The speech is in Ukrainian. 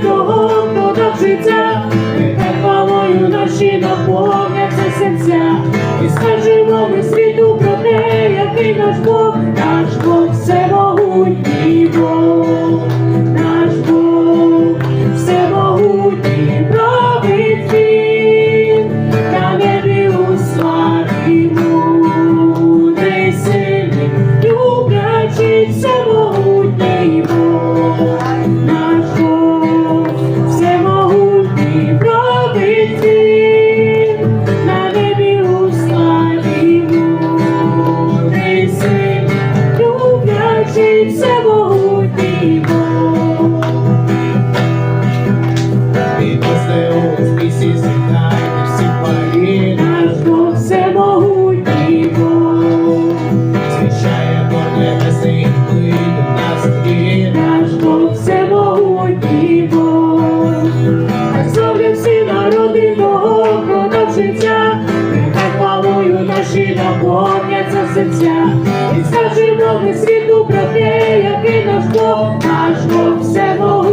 народи Його, життя, нехай хвалою наші наповняться серця, і скажемо ми світу про те, який наш Бог, наш Бог, всемогутній Бог. Відносне успісі зітайте всі хвалі, Наш Бог всемогутній Бог, звіщає до небесних хвиль на землі. наш Бог всемогутній Бог, Хай славлять всі народи продав життя, серця, і скажи новий світу про те, який наш Бог, наш Бог все Бог,